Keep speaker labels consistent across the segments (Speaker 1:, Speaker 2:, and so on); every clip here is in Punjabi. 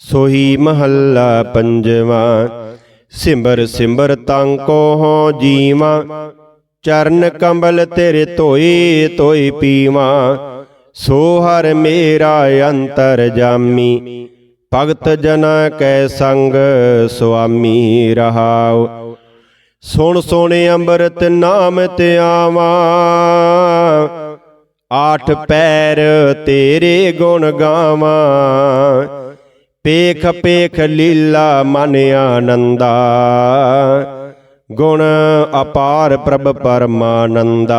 Speaker 1: ਸੋਹੀ ਮਹੱਲਾ ਪੰਜਵਾਂ, ਸਿਮਰ ਸਿਮਰ ਤਾਂ ਕੋ ਹੋ ਜੀਵਾ, ਚਰਨ ਕੰਬਲ ਤੇਰੇ ਧੋਏ ਧੋਏ ਪੀਵਾ, ਸੋ ਹਰ ਮੇਰਾ ਅੰਤਰ ਜਾਮੀ, ਭਗਤ ਜਨਾ ਕੈ ਸੰਗ ਸੁਆਮੀ ਰਹਾਉ। ਸੁਣ ਸੋਣੇ ਅੰਮ੍ਰਿਤ ਨਾਮ ਤੇ ਆਵਾਂ, ਆਠ ਪੈਰ ਤੇਰੇ ਗੁਣ ਗਾਵਾਂ ਪੇਖ ਪੇਖ ਲੀਲਾ ਮਨ ਆਨੰਦਾ, ਗੁਣ ਅਪਾਰ ਪ੍ਰਭ ਪਰਮਾਨੰਦਾ।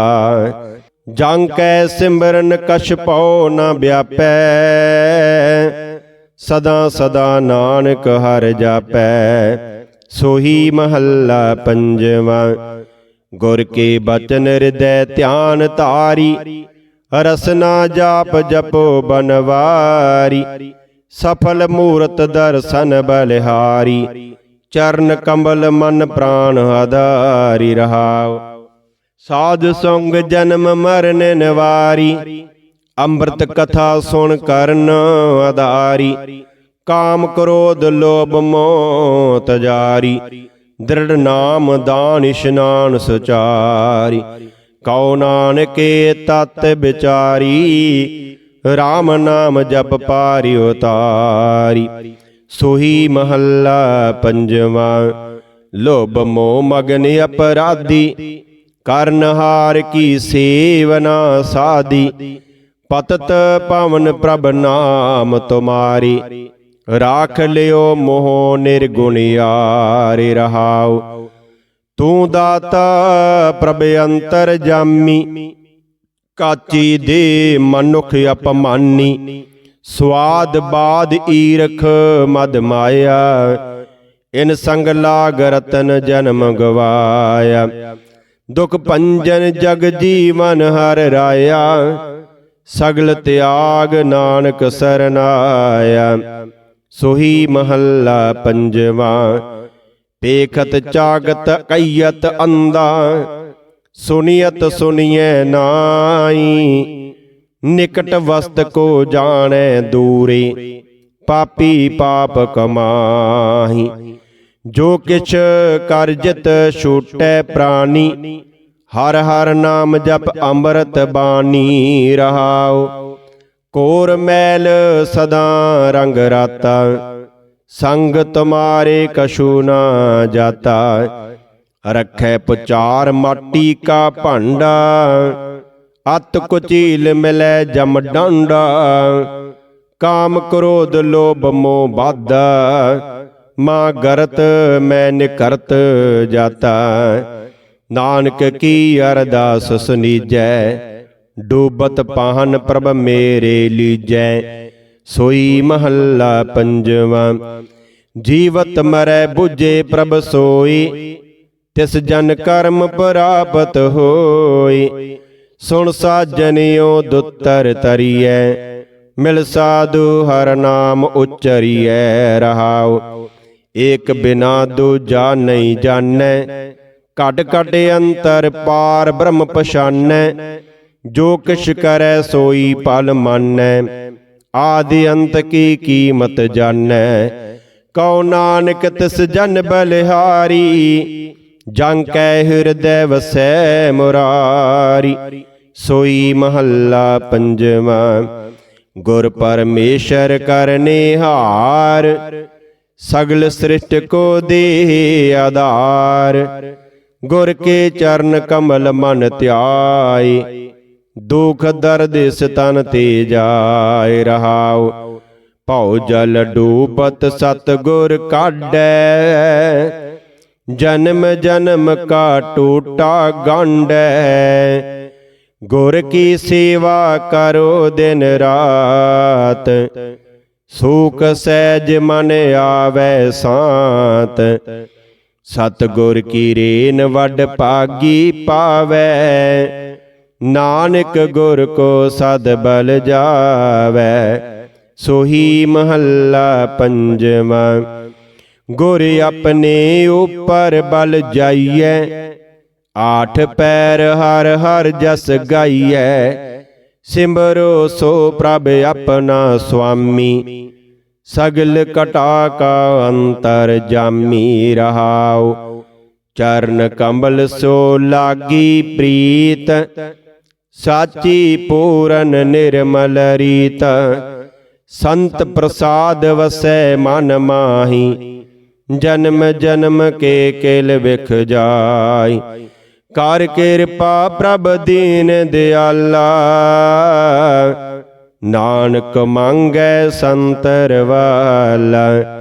Speaker 1: ਜੰ ਕੈ ਸਿਮਰਨ ਕਛ ਪਉ ਨ ਵਿਆਪੈ, ਸਦਾ ਸਦਾ ਨਾਨਕ ਹਰ ਜਾਪੈ। ਸੋਹੀ ਮਹੱਲਾ ਪੰਜਵਾ, ਗੁਰ ਕੇ ਬਚਨ ਹਿਰਦੈ ਧਿਆਨ ਧਾਰੀ, ਰਸਨਾ ਜਾਪ ਜਪੋ ਬਨਵਾਰੀ। ਸਫਲ ਮੂਰਤ ਦਰਸ਼ਨ ਬਲਿਹਾਰੀ, ਚਰਨ ਕਮਲ ਮਨ ਪ੍ਰਾਨ ਆਧਾਰੀ ਰਹਾਉ ਸਾਧ ਸੰਗ ਜਨਮ ਮਰਨ ਨਿਵਾਰੀ, ਅੰਮ੍ਰਿਤ ਕਥਾ ਸੁਣ ਕਰਨ ਆਧਾਰੀ, ਕਾਮ ਕ੍ਰੋਧ ਲੋਭ ਮੋਹ ਤਜਾਰੀ ਦ੍ਰਿੜ ਨਾਮ ਦਾਨ ਇਸ਼ਨਾਨ ਸੁਚਾਰੀ, ਕਉ ਨਾਨਕੇ ਤਤ ਵਿਚਾਰੀ RAM ਨਾਮ ਜਪ ਪਾਰਿ ਤਾਰੀ। ਸੋਹੀ ਮਹੱਲਾ ਪੰਜਵਾ, ਲੋਭ ਮੋਹ ਮਗਨ ਅਪਰਾਧੀ ਕਰਨਹਾਰ ਕੀ ਸੇਵਨਾ ਸਾਦੀ ਪਤਤ ਪਵਨ ਪ੍ਰਭ ਨਾਮ ਤੁਮਾਰੀ, ਰਾਖ ਲਿਓ ਮੋਹ ਨਿਰਗੁਣਿਆਰੇ ਰਹਾਉ। ਤੂੰ ਦਾਤਾ ਪ੍ਰਭ ਅੰਤਰ ਜਾਮੀ ਕਾਚੀ ਦੇ ਮਨੁਖ ਅਪਮਾਨੀ। ਸਵਾਦ ਬਾਦ ਈਰਖ ਮਦ ਮਾਇਆ। ਇਨ ਸੰਗ ਲਾਗ ਰਤਨ ਜਨਮ ਗਵਾਇਆ। ਦੁਖ ਪੰਜਨ ਜਗ ਜੀਵਨ ਹਰ ਰਾਇਆ। ਸਗਲ ਤਿਆਗ ਨਾਨਕ ਸਰਨਾਇਆ। ਸੋਹੀ ਮਹੱਲਾ ਪੰਜਵਾ। ਪੇਖਤ ਚਾਗਤ ਕਈਤ ਅੰਦਾ ਸੁਨੀਅਤ ਸੁਨੀਐ ਨਾਈ ਨਿਕਟ ਵਸਤ ਕੋ ਜਾਣੈ ਦੂਰੇ। ਪਾਪੀ ਪਾਪ ਕਮਾਹੀ। ਜੋ ਕਿਛ ਕਰਜਤ ਛੂਟੈ ਪ੍ਰਾਨੀ। ਹਰ ਹਰ ਨਾਮ ਜਪ ਅੰਮ੍ਰਿਤ ਬਾਣੀ ਰਹਾਉ। ਕੋਰ ਮੈਲ ਸਦਾ ਰੰਗ ਰਾਤਾ। ਸੰਗ ਤੁਮਾਰੇ ਕਛੂ ਨਾ ਜਾਤਾ। ਰਖੈ ਪੁਚਾਰ ਮਾਟੀ ਕਾ ਭਾਂਡਾ, ਅਤ ਕੁਚੀਲ ਮਿਲੈ ਜਮ ਡਾਂਡਾ, ਕਾਮ ਕ੍ਰੋਧ ਲੋਭ ਮੋਹ ਬਾਧਾ ਮਾ ਗਰਤ ਮੈਂ ਨਿਕਰਤ ਜਾਤਾ। ਨਾਨਕ ਕੀ ਅਰਦਾਸ ਸੁਨੀਜੈ, ਡੂਬਤ ਪਾਹਨ ਪ੍ਰਭ ਮੇਰੇ ਲੀਜੈ, ਸੋਈ ਮਹੱਲਾ ਪੰਜਵਾ। ਜੀਵਤ ਮਰੈ 부ਝੇ ਪ੍ਰਭ ਸੋਈ ਤਿਸ ਜਨ ਕਰਮ ਪ੍ਰਾਪਤ ਹੋਈ। ਸੁਣ ਸਾਜਨਿਓ ਦੁੱਤਰ ਤਰੀਐ, ਮਿਲ ਸਾਧੂ ਹਰ ਨਾਮ ਉਚਰੀਐ ਰਹਾਉ। ਏਕ ਬਿਨਾ ਦੂਜਾ ਨਹੀਂ ਜਾਣੈ, ਘਟ ਘਟ ਅੰਤਰ ਪਾਰ ਬ੍ਰਹਮ ਪਛਾਨੈ। ਜੋ ਕਿਛ ਕਰੈ ਸੋਈ ਪਲ ਮਾਨੈ, ਆਦਿ ਅੰਤ ਕੀ ਕੀਮਤ ਜਾਣੈ। ਕਉ ਨਾਨਕ ਤਿਸ ਜਨ ਬਲਿਹਾਰੀ ਜੰ ਕੈ ਹਿਰਦੈ ਵਸੈ ਮੁਰਾਰੀ, ਸੋਈ ਮਹੱਲਾ ਪੰਜਵਾ, ਗੁਰ ਪਰਮੇਸ਼ਰ ਕਰਨੇ ਹਾਰ ਸਗਲ ਸ੍ਰਿਸ਼ਟ ਕੋ ਦੇ ਆਧਾਰ, ਗੁਰ ਕੇ ਚਰਨ ਕਮਲ ਮਨ ਧਿਆਏ, ਦੁਖ ਦਰਦ ਇਸ ਤਨ ਤੇ ਜਾਏ ਰਹਾਉ, ਭਉ ਜਲ ਡੂਬਤ ਸਤ ਗੁਰ ਕਾਢੈ ਜਨਮ ਜਨਮ ਕਾ ਟੂਟਾ ਗੰਢੈ ਗੁਰ ਕੀ ਸੇਵਾ ਕਰੋ ਦਿਨ ਰਾਤ। ਸੂਖ ਸਹਿਜ ਮਨ ਆਵੈ ਸਾਤ। ਸਤ ਗੁਰ ਕੀ ਰੇਨ ਵੱਡ ਪਾਗੀ ਪਾਵੈ। ਨਾਨਕ ਗੁਰ ਕੋ ਸਦ ਬਲ ਜਾਵੈ। ਸੋਹੀ ਮਹੱਲਾ ਪੰਜਵਾ। ਗੁਰ ਆਪਣੇ ਉਪਰ ਬਲ ਜਾਈਐ, ਆਠ ਪੈਰ ਹਰ ਹਰ ਜਸ ਗਾਈਐ। ਸਿਮਰੋ ਸੋ ਪ੍ਰਭ ਆਪਣਾ ਸੁਆਮੀ, ਸਗਲ ਕਟਾ ਕਾ ਅੰਤਰ ਜਾਮੀ ਰਹਾਉ। ਚਰਨ ਕੰਬਲ ਸੋ ਲਾਗੀ ਪ੍ਰੀਤ, ਸਾਚੀ ਪੂਰਨ ਨਿਰਮਲ ਰੀਤ। ਸੰਤ ਪ੍ਰਸਾਦ ਵਸੈ ਮਨ ਮਾਹੀ ਜਨਮ ਜਨਮ ਕੇ ਕੇਲ ਵਿਖ ਜਾਈ। ਕਰ ਕਿਰਪਾ ਪ੍ਰਭ ਦੀਨ ਦਿਆਲਾ। ਨਾਨਕ ਮੰਗੈ ਸੰਤਰ ਵਾਲਾ।